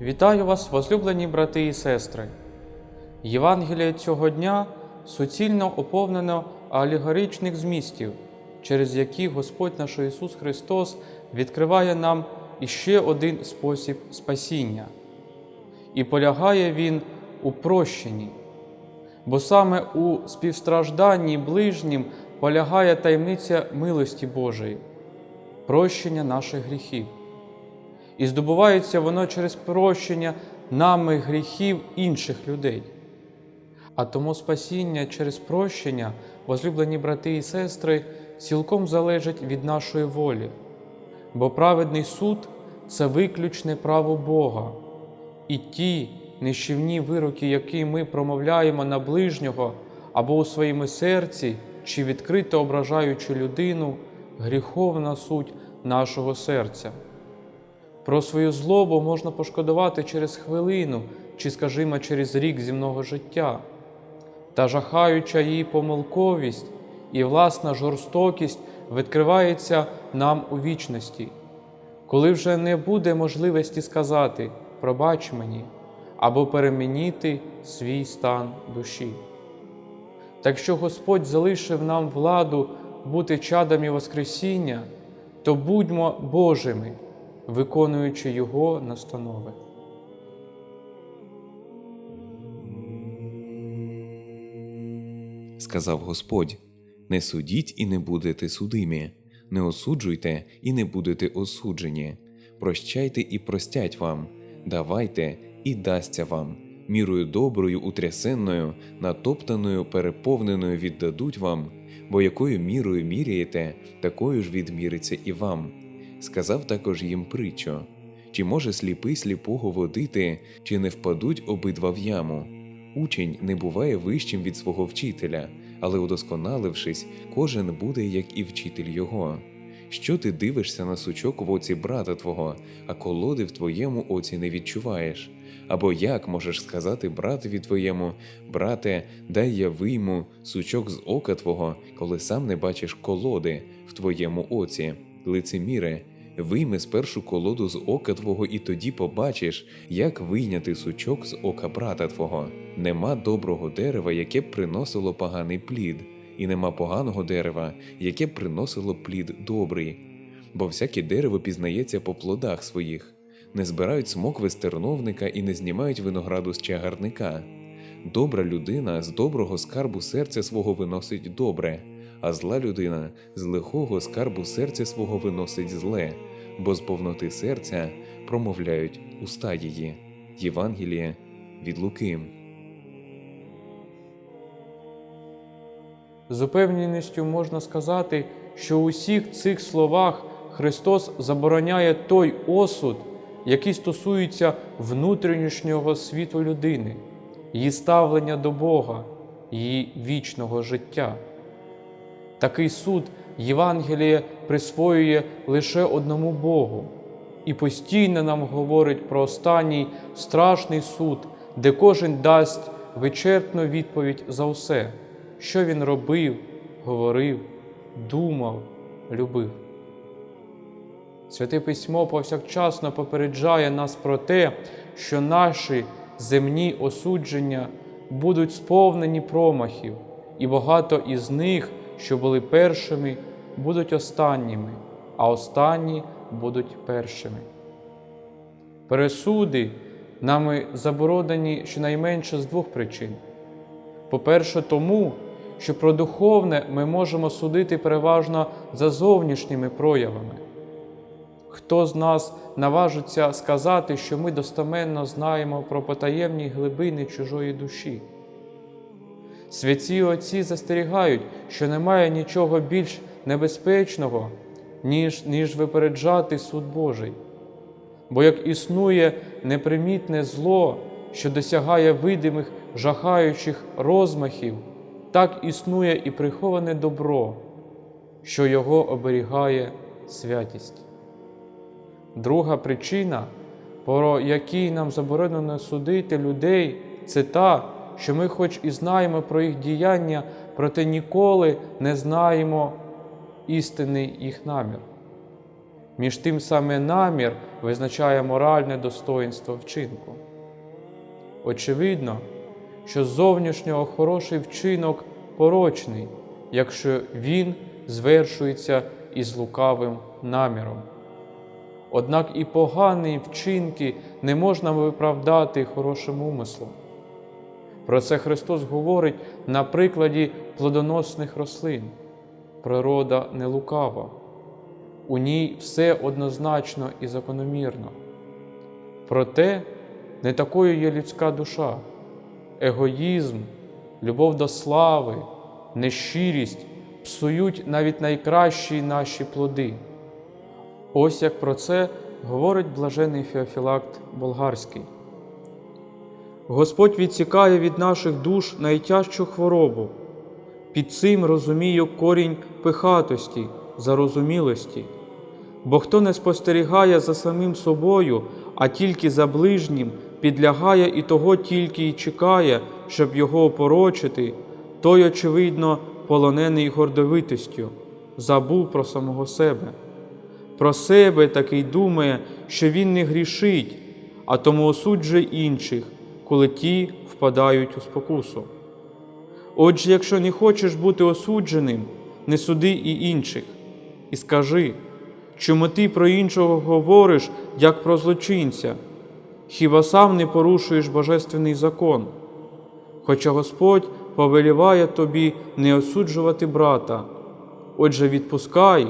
Вітаю вас, возлюблені брати і сестри. Євангеліє цього дня суцільно оповнено алегоричних змістів, через які Господь наш Ісус Христос відкриває нам іще один спосіб спасіння. І полягає Він у прощенні, бо саме у співстражданні ближнім полягає таємниця милості Божої, прощення наших гріхів. І здобувається воно через прощення нами гріхів інших людей. А тому спасіння через прощення, возлюблені брати і сестри, цілком залежить від нашої волі, бо праведний суд це виключне право Бога, і ті нищівні вироки, які ми промовляємо на ближнього або у своєму серці, чи відкрито ображаючи людину, гріховна суть нашого серця. Про свою злобу можна пошкодувати через хвилину чи, скажімо, через рік земного життя, та жахаюча її помилковість і власна жорстокість відкривається нам у вічності, коли вже не буде можливості сказати пробач мені або перемінити свій стан душі. Так що Господь залишив нам владу бути чадами Воскресіння, то будьмо Божими виконуючи Його настанови. сказав Господь: Не судіть і не будете судимі, не осуджуйте і не будете осуджені, прощайте і простять вам, давайте і дасться вам, мірою доброю, утрясенною, натоптаною, переповненою віддадуть вам, бо якою мірою міряєте, такою ж відміриться і вам. Сказав також їм притчу. Чи може сліпий сліпого водити, чи не впадуть обидва в яму? Учень не буває вищим від свого вчителя, але удосконалившись, кожен буде, як і вчитель його. Що ти дивишся на сучок в оці брата твого, а колоди в твоєму оці не відчуваєш? Або як можеш сказати братові твоєму, брате, дай я вийму сучок з ока твого, коли сам не бачиш колоди в твоєму оці, лицеміре, Вийми спершу колоду з ока твого, і тоді побачиш, як вийняти сучок з ока брата твого. Нема доброго дерева, яке б приносило поганий плід, і нема поганого дерева, яке б приносило плід добрий. Бо всяке дерево пізнається по плодах своїх, не збирають смокви з терновника і не знімають винограду з чагарника. Добра людина з доброго скарбу серця свого виносить добре а зла людина з лихого скарбу серця свого виносить зле, бо з повноти серця промовляють уста її. Євангеліє від Луки. З упевненістю можна сказати, що у всіх цих словах Христос забороняє той осуд, який стосується внутрішнього світу людини, її ставлення до Бога, її вічного життя. Такий суд Євангеліє присвоює лише одному Богу і постійно нам говорить про останній страшний суд, де кожен дасть вичерпну відповідь за все, що він робив, говорив, думав, любив. Святе Письмо повсякчасно попереджає нас про те, що наші земні осудження будуть сповнені промахів, і багато із них що були першими, будуть останніми, а останні будуть першими. Пересуди нами заборонені щонайменше з двох причин. По-перше, тому, що про духовне ми можемо судити переважно за зовнішніми проявами. Хто з нас наважиться сказати, що ми достеменно знаємо про потаємні глибини чужої душі? Святі Отці застерігають, що немає нічого більш небезпечного, ніж, ніж випереджати суд Божий. Бо як існує непримітне зло, що досягає видимих жахаючих розмахів, так існує і приховане добро, що його оберігає святість. Друга причина, про якій нам заборонено судити людей, це та, що ми, хоч і знаємо про їх діяння, проте ніколи не знаємо істинний їх намір. Між тим саме намір визначає моральне достоинство вчинку. Очевидно, що з зовнішнього хороший вчинок порочний, якщо він звершується із лукавим наміром. Однак і погані вчинки не можна виправдати хорошим умислом. Про це Христос говорить на прикладі плодоносних рослин. Природа не лукава, у ній все однозначно і закономірно. Проте не такою є людська душа. Егоїзм, любов до слави, нещирість псують навіть найкращі наші плоди. Ось як про це говорить блажений Феофілакт Болгарський. Господь відсікає від наших душ найтяжчу хворобу. Під цим розумію корінь пихатості, зарозумілості. Бо хто не спостерігає за самим собою, а тільки за ближнім, підлягає і того тільки й чекає, щоб його опорочити, той, очевидно, полонений гордовитістю, забув про самого себе. Про себе такий думає, що він не грішить, а тому осуджує інших, коли ті впадають у спокусу. Отже, якщо не хочеш бути осудженим, не суди і інших, і скажи, чому ти про іншого говориш, як про злочинця, хіба сам не порушуєш божественний закон? Хоча Господь повеліває тобі не осуджувати брата, отже, відпускай,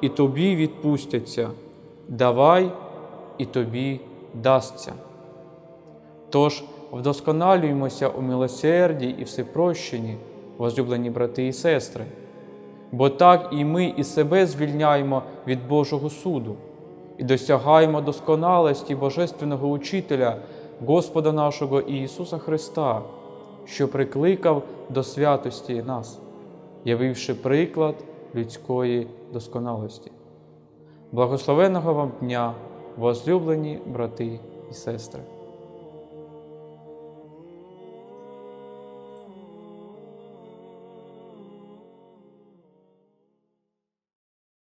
і тобі відпустяться, давай, і тобі дасться. Тож вдосконалюємося у милосерді і всепрощенні, возлюблені брати і сестри, бо так і ми і себе звільняємо від Божого суду і досягаємо досконалості Божественного Учителя, Господа нашого Ісуса Христа, що прикликав до святості нас, явивши приклад людської досконалості. Благословеного вам дня, возлюблені брати і сестри!